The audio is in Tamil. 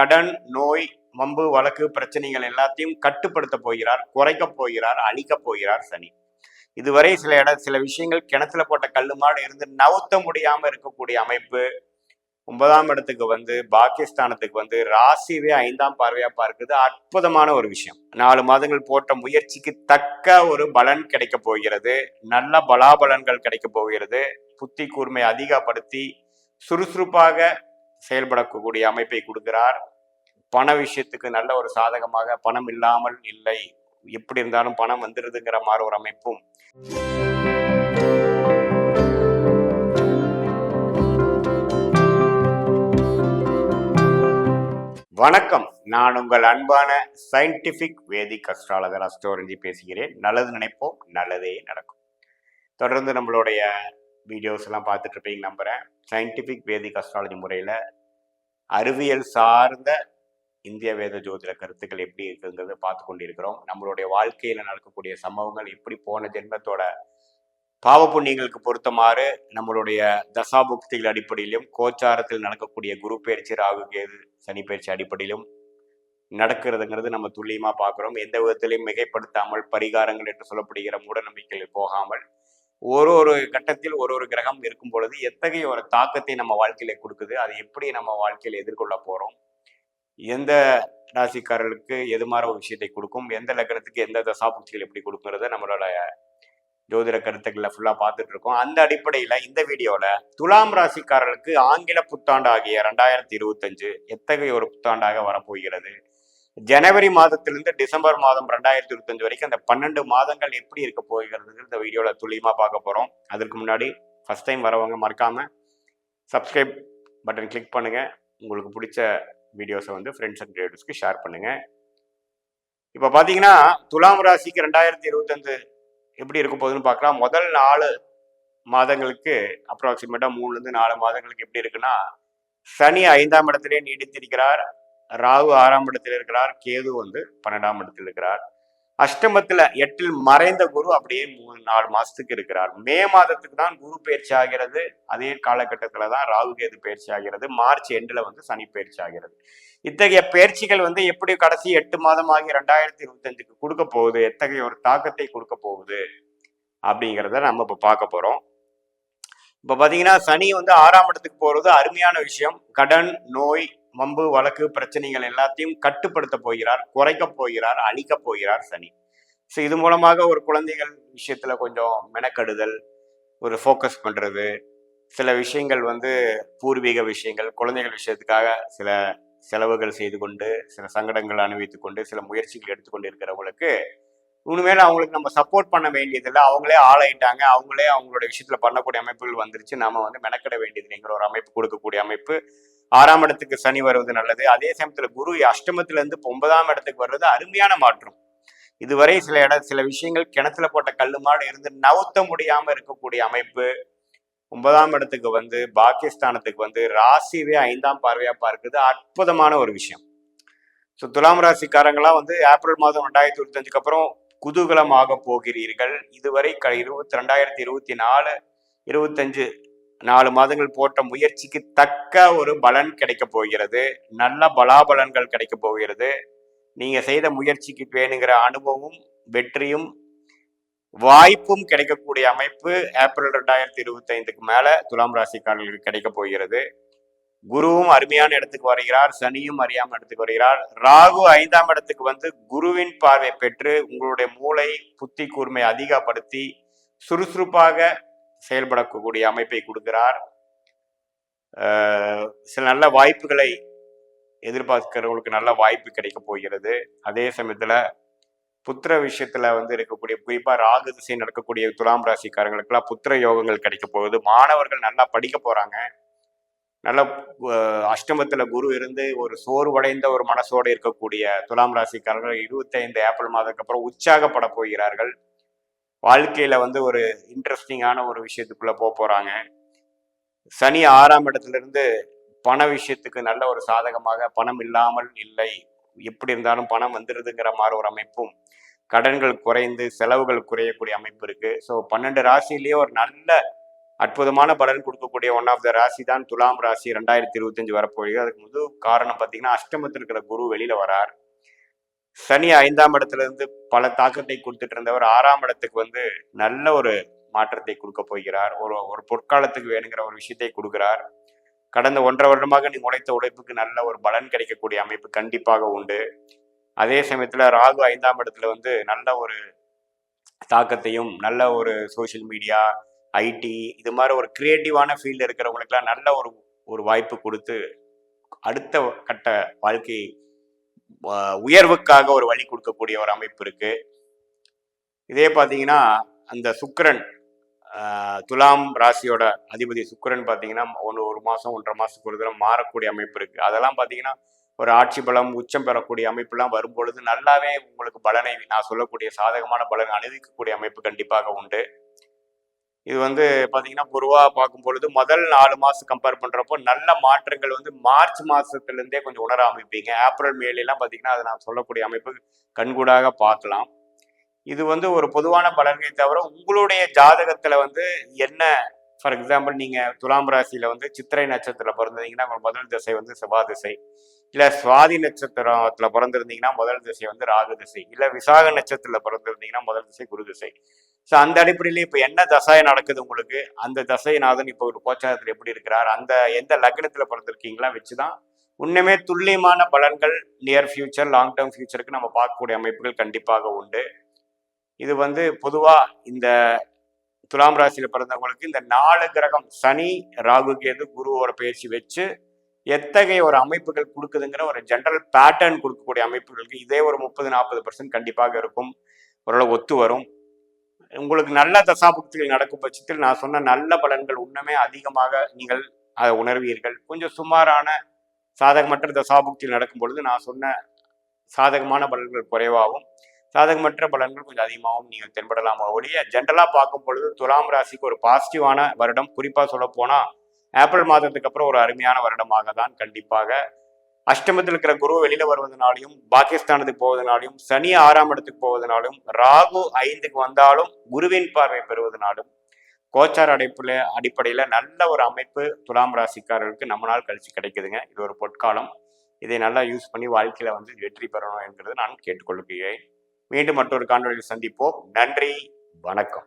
கடன் நோய் வம்பு வழக்கு பிரச்சனைகள் எல்லாத்தையும் கட்டுப்படுத்த போகிறார் குறைக்க போகிறார் அழிக்க போகிறார் சனி. இதுவரை சில இட சில விஷயங்கள் கிணத்துல போட்ட கல்லுமாடு இருந்து நவுத்த முடியாம இருக்கக்கூடிய அமைப்பு ஒன்பதாம் இடத்துக்கு வந்து பாகிஸ்தானத்துக்கு வந்து ராசிவே ஐந்தாம் பார்வையா பார்க்குது. அற்புதமான ஒரு விஷயம். நாலு மாதங்கள் போட்ட முயற்சிக்கு தக்க ஒரு பலன் கிடைக்க போகிறது. நல்ல பலாபலன்கள் கிடைக்க போகிறது. புத்தி கூர்மை அதிகப்படுத்தி சுறுசுறுப்பாக செயல்படக்கூடிய அமைப்பை கொடுக்கிறார். பண விஷயத்துக்கு நல்ல ஒரு சாதகமாக பணம் இல்லாமல் இல்லை. எப்படி இருந்தாலும் பணம் வந்துருதுங்கிற மாதிரி ஒரு அமைப்பும். வணக்கம். நான் உங்கள் அன்பான சயின்டிபிக் வேதிக் அஸ்ட்ராலஜர் அஸ்ட்ரோரஞ்சி பேசுகிறேன். நல்லது நினைப்போம் நல்லதே நடக்கும். தொடர்ந்து நம்மளுடைய வீடியோஸ் எல்லாம் பார்த்துட்டு இருப்பீங்க நம்புறேன். சயின்டிபிக் வேதிக் அஸ்ட்ராலஜி முறையில் அறிவியல் சார்ந்த இந்திய வேத ஜோதிட கருத்துக்கள் எப்படி இருக்குங்கிறத பார்த்து கொண்டிருக்கிறோம். நம்மளுடைய வாழ்க்கையில் நடக்கக்கூடிய சம்பவங்கள் எப்படி போன ஜென்மத்தோட பாவ புண்ணியங்களுக்கு பொருத்தமாறு நம்மளுடைய தசாபுக்திகள் அடிப்படையிலும் கோச்சாரத்தில் நடக்கக்கூடிய குரு பயிற்சி ராகு கேது சனி பயிற்சி அடிப்படையிலும் நடக்கிறதுங்கிறது நம்ம துல்லியமாக பார்க்குறோம். எந்த விதத்திலையும் மிகைப்படுத்தாமல் பரிகாரங்கள் என்று சொல்லப்படுகிற மூட நம்பிக்கைகளில் போகாமல் ஒரு ஒரு கட்டத்தில் ஒரு ஒரு கிரகம் இருக்கும் பொழுது எத்தகைய ஒரு தாக்கத்தை நம்ம வாழ்க்கையில கொடுக்குது? அதை எப்படி நம்ம வாழ்க்கையில் எதிர்கொள்ள போகிறோம் எந்த ராசிக்காரர்களுக்கு எது மாதிரி ஒரு விஷயத்தை கொடுக்கும்? எந்த லக்னத்துக்கு எந்த தசாபுக்திகள் எப்படி கொடுக்குறத நம்மளோட ஜோதிட கருத்துக்களை ஃபுல்லாக பார்த்துட்டு இருக்கோம். அந்த அடிப்படையில் இந்த வீடியோவில் துலாம் ராசிக்காரர்களுக்கு ஆங்கில புத்தாண்டு ஆகிய ரெண்டாயிரத்தி இருபத்தஞ்சு எத்தகைய ஒரு புத்தாண்டாக வரப்போகிறது? ஜனவரி மாதத்திலிருந்து டிசம்பர் மாதம் ரெண்டாயிரத்தி இருபத்தஞ்சு வரைக்கும் அந்த பன்னெண்டு மாதங்கள் எப்படி இருக்க போகிறது இந்த வீடியோவில் துல்லியமாக பார்க்க போகிறோம் அதற்கு முன்னாடி ஃபர்ஸ்ட் டைம் வரவங்க மறக்காமல் சப்ஸ்கிரைப் பட்டன் கிளிக் பண்ணுங்கள் உங்களுக்கு பிடிச்ச வீடியோஸை வந்து ஃப்ரெண்ட்ஸ் அண்ட் ரிலேட்டிவ்ஸ்க்கு ஷேர் பண்ணுங்க. இப்போ பார்த்தீங்கன்னா துலாம் ராசிக்கு ரெண்டாயிரத்தி இருபத்தஞ்சு எப்படி இருக்க போகுதுன்னு பார்க்கலாம் முதல் நாலு மாதங்களுக்கு அப்ராக்சிமேட்டாக மூணுலேருந்து நாலு மாதங்களுக்கு எப்படி இருக்குன்னா சனி ஐந்தாம் இடத்திலே நீடித்திருக்கிறார். ராகு ஆறாம் இடத்தில் இருக்கிறார். கேது வந்து பன்னெண்டாம் இடத்தில் இருக்கிறார். அஷ்டமத்துல எட்டில் மறைந்த குரு அப்படியே மூணு நாலு மாசத்துக்கு இருக்கிறார். மே மாதத்துக்கு தான் குரு பயிற்சி ஆகிறது. அதே காலகட்டத்துல தான் ராகு கேது பயிற்சி ஆகிறது. மார்ச் எண்டுல வந்து சனி பயிற்சி ஆகிறது. இத்தகைய பயிற்சிகள் வந்து எப்படி கடைசி எட்டு மாதம் ஆகி ரெண்டாயிரத்தி இருபத்தஞ்சுக்கு கொடுக்க போகுது? எத்தகைய ஒரு தாக்கத்தை கொடுக்க போகுது? அப்படிங்கிறத நம்ம இப்போ பார்க்க போறோம். இப்போ பார்த்தீங்கன்னா சனி வந்து ஆறாம் இடத்துக்கு போறது அருமையான விஷயம். கடன் நோய் வம்பு வழக்கு பிரச்சனைகள் எல்லாத்தையும் கட்டுப்படுத்த போகிறார் குறைக்க போகிறார் அழிக்க போகிறார் சனி. ஸோ இது மூலமாக ஒரு குழந்தைகள் விஷயத்துல கொஞ்சம் மெனக்கெடுதல் ஒரு ஃபோக்கஸ் பண்றது சில விஷயங்கள் வந்து பூர்வீக விஷயங்கள் குழந்தைகள் விஷயத்துக்காக சில செலவுகள் செய்து கொண்டு சில சங்கடங்கள் அனுபவித்து கொண்டு சில முயற்சிகள் எடுத்துக்கொண்டு இருக்கிறவங்களுக்கு உண்மையில அவங்களுக்கு நம்ம சப்போர்ட் பண்ண வேண்டியதில்லை. அவங்களே ஆளாயிட்டாங்க. அவங்களே அவங்களோட விஷயத்துல பண்ணக்கூடிய அமைப்புகள் வந்துருச்சு. நாம வந்து மெனக்கெட வேண்டியதில்லைங்கிற ஒரு அமைப்பு கொடுக்கக்கூடிய அமைப்பு ஆறாம் இடத்துக்கு சனி வருவது நல்லது. அதே சமயத்துல குரு அஷ்டமத்துல இருந்து ஒன்பதாம் இடத்துக்கு வர்றது அருமையான மாற்றம். இதுவரை சில இட சில விஷயங்கள் கிணத்துல போட்ட கல்லுமாடு இருந்து நவுத்த முடியாம இருக்கக்கூடிய அமைப்பு ஒன்பதாம் இடத்துக்கு வந்து பாகிஸ்தானத்துக்கு வந்து ராசிவே ஐந்தாம் பார்வையா பார்க்குது அற்புதமான ஒரு விஷயம். ஸோ துலாம் ராசிக்காரங்களாம் வந்து ஏப்ரல் மாதம் ரெண்டாயிரத்தி இருபத்தஞ்சுக்கு அப்புறம் குதூகலமாக போகிறீர்கள். இதுவரை க இருபத்தி ரெண்டாயிரத்தி இருபத்தி நாலு இருபத்தஞ்சு நாலு மாதங்கள் போட்ட முயற்சிக்கு தக்க ஒரு பலன் கிடைக்க போகிறது. நல்ல பலாபலன்கள் கிடைக்க போகிறது. நீங்க செய்த முயற்சிக்கு வேணுங்கிற அனுபவம் வெற்றியும் வாய்ப்பும் கிடைக்கக்கூடிய அமைப்பு ஏப்ரல் ரெண்டாயிரத்தி இருபத்தி ஐந்துக்கு மேல துலாம் ராசிக்காரர்களுக்கு கிடைக்க போகிறது. குருவும் அருமையான இடத்துக்கு வருகிறார். சனியும் அறியாம இடத்துக்கு வருகிறார். ராகு ஐந்தாம் இடத்துக்கு வந்து குருவின் பார்வை பெற்று உங்களுடைய மூளை புத்தி கூர்மை அதிகப்படுத்தி சுறுசுறுப்பாக செயல்படக்கூடிய அமைப்பை கொடுக்கிறார். சில நல்ல வாய்ப்புகளை எதிர்பார்க்கிறவங்களுக்கு நல்ல வாய்ப்பு கிடைக்க போகிறது. அதே சமயத்தில் புத்திர விஷயத்துல வந்து இருக்கக்கூடிய குறிப்பா ராகு திசை நடக்கக்கூடிய துலாம் ராசிக்காரங்களுக்கெல்லாம் புத்திர யோகங்கள் கிடைக்க போகுது. மாணவர்கள் நல்லா படிக்க போறாங்க. நல்ல அஷ்டமத்தில் அஷ்டமத்துல குரு இருந்து ஒரு சோர்வடைந்த ஒரு மனசோடு இருக்கக்கூடிய துலாம் ராசிக்காரர்கள் இருபத்தைந்து ஏப்ரல் மாதத்துக்கு அப்புறம் உற்சாகப்பட போகிறார்கள். வாழ்க்கையில வந்து ஒரு இன்ட்ரெஸ்டிங்கான ஒரு விஷயத்துக்குள்ள போக போறாங்க. சனி ஆறாம் இடத்துலருந்து பண விஷயத்துக்கு நல்ல ஒரு சாதகமாக பணம் இல்லாமல் இல்லை. எப்படி இருந்தாலும் பணம் வந்துடுதுங்கிற மாதிரி ஒரு அமைப்பும் கடன்கள் குறைந்து செலவுகள் குறையக்கூடிய அமைப்பு இருக்கு. ஸோ பன்னெண்டு ராசியிலேயே ஒரு நல்ல அற்புதமான பலன் கொடுக்கக்கூடிய ஒன் ஆஃப் த ராசி தான் துலாம் ராசி ரெண்டாயிரத்தி இருபத்தஞ்சு வரப்போகுது. அதுக்கு முழு காரணம் பார்த்தீங்கன்னா அஷ்டமத்தில் இருக்கிற குரு வெளியில வரார். சனி ஐந்தாம் இடத்துல இருந்து பல தாக்கத்தை கொடுத்துட்டு இருந்தவர் ஆறாம் இடத்துக்கு வந்து நல்ல ஒரு மாற்றத்தை கொடுக்க போகிறார். ஒரு ஒரு பொற்காலத்துக்கு வேணுங்கிற ஒரு விஷயத்தை கொடுக்கிறார். கடந்த ஒன்றரை வருடமாக நீ உழைத்த உழைப்புக்கு நல்ல ஒரு பலன் கிடைக்கக்கூடிய அமைப்பு கண்டிப்பாக உண்டு. அதே சமயத்துல ராகு ஐந்தாம் இடத்துல வந்து நல்ல ஒரு தாக்கத்தையும் நல்ல ஒரு சோஷியல் மீடியா ஐடி இது மாதிரி ஒரு கிரியேட்டிவான ஃபீல்டு இருக்கிறவங்களுக்குலாம் நல்ல ஒரு ஒரு வாய்ப்பு கொடுத்து அடுத்த கட்ட வாழ்க்கை உயர்வுக்காக ஒரு வழி கொடுக்கக்கூடிய ஒரு அமைப்பு இருக்கு. இதே பார்த்தீங்கன்னா அந்த சுக்கரன் துலாம் ராசியோட அதிபதி சுக்கரன் பார்த்தீங்கன்னா ஒன்று ஒரு மாதம் ஒன்றரை மாதத்துக்கு ஒரு தடவை மாறக்கூடிய அமைப்பு இருக்கு. அதெல்லாம் பார்த்தீங்கன்னா ஒரு ஆட்சி பலம் உச்சம் பெறக்கூடிய அமைப்புலாம் வரும்பொழுது நல்லாவே உங்களுக்கு பலனை நான் சொல்லக்கூடிய சாதகமான பலன் அனுபவிக்கக்கூடிய அமைப்பு கண்டிப்பாக உண்டு. இது வந்து பார்த்தீங்கன்னா பொதுவாக பார்க்கும் பொழுது முதல் நாலு மாதம் கம்பேர் பண்ணுறப்போ நல்ல மாற்றங்கள் வந்து மார்ச் மாதத்துலேருந்தே கொஞ்சம் உணர ஆரம்பிப்பீங்க. ஏப்ரல் மேலாம் பார்த்தீங்கன்னா அதை நான் சொல்லக்கூடிய அமைப்பு கண்கூடாக பார்க்கலாம். இது வந்து ஒரு பொதுவான பலன்களை தவிர உங்களுடைய ஜாதகத்தில் வந்து என்ன ஃபார் எக்ஸாம்பிள் நீங்கள் துலாம் ராசியில் வந்து சித்திரை நட்சத்திரத்தில் பிறந்தீங்கன்னா முதல் திசை வந்து செவ்வாய் திசை. இல்லை சுவாதி நட்சத்திரத்தில் பிறந்திருந்தீங்கன்னா முதல் திசை வந்து ராகு திசை. இல்லை விசாக நட்சத்திரத்தில் பிறந்திருந்தீங்கன்னா முதல் திசை குரு திசை. ஸோ அந்த அடிப்படையிலே இப்போ என்ன தசை நடக்குது உங்களுக்கு? அந்த தசைநாதன் இப்போ ஒரு கோச்சாரத்தில் எப்படி இருக்கிறார்? அந்த எந்த லக்னத்தில் பிறந்திருக்கீங்களா வச்சு தான் உண்மையுமே துல்லியமான பலன்கள் நியர் ஃபியூச்சர் லாங் டேர்ம் ஃபியூச்சருக்கு நம்ம பார்க்கக்கூடிய அமைப்புகள் கண்டிப்பாக உண்டு. இது வந்து பொதுவாக இந்த துலாம் ராசியில் பிறந்தவங்களுக்கு இந்த நாலு கிரகம் சனி ராகு கேது குருவோட பயிற்சி வச்சு எத்தகைய ஒரு அமைப்புகள் கொடுக்குதுங்கிற ஒரு ஜென்ரல் பேட்டர்ன் கொடுக்கக்கூடிய அமைப்புகளுக்கு இதே ஒரு முப்பது நாற்பது பர்சன்ட் கண்டிப்பாக இருக்கும். ஓரளவு ஒத்து வரும். உங்களுக்கு நல்ல தசாபுக்திகள் நடக்கும் பட்சத்தில் நான் சொன்ன நல்ல பலன்கள் உண்மையே அதிகமாக நீங்கள் அதை உணர்வீர்கள். கொஞ்சம் சுமாரான சாதகமற்ற தசாபுக்தியில் நடக்கும் பொழுது நான் சொன்ன சாதகமான பலன்கள் குறைவாகவும் சாதகமற்ற பலன்கள் கொஞ்சம் அதிகமாகவும் நீங்கள் தென்படலாம் ஒழிய ஜென்ரலாக பார்க்கும் பொழுது துலாம் ராசிக்கு ஒரு பாசிட்டிவான வருடம். குறிப்பாக சொல்ல போனால் ஏப்ரல் மாதத்துக்கு அப்புறம் ஒரு அருமையான வருடமாக தான் கண்டிப்பாக. அஷ்டமத்தில் இருக்கிற குரு வெளியில வருவதனாலையும் பாகிஸ்தானத்துக்கு போவதனாலையும் சனி ஆறாம் இடத்துக்கு போவதனாலும் ராகு ஐந்துக்கு வந்தாலும் குருவின் பார்வை பெறுவதனாலும் கோச்சார் அடைப்புல அடிப்படையில நல்ல ஒரு அமைப்பு துலாம் ராசிக்காரர்களுக்கு நம்ம நாள் கழிச்சு கிடைக்குதுங்க. இது ஒரு பொற்காலம். இதை நல்லா யூஸ் பண்ணி வாழ்க்கையில வந்து வெற்றி பெறணும் என்கிறது நான் கேட்டுக்கொள்கிறேன். மீண்டும் மற்றொரு காணொலியில் சந்திப்போம். நன்றி. வணக்கம்.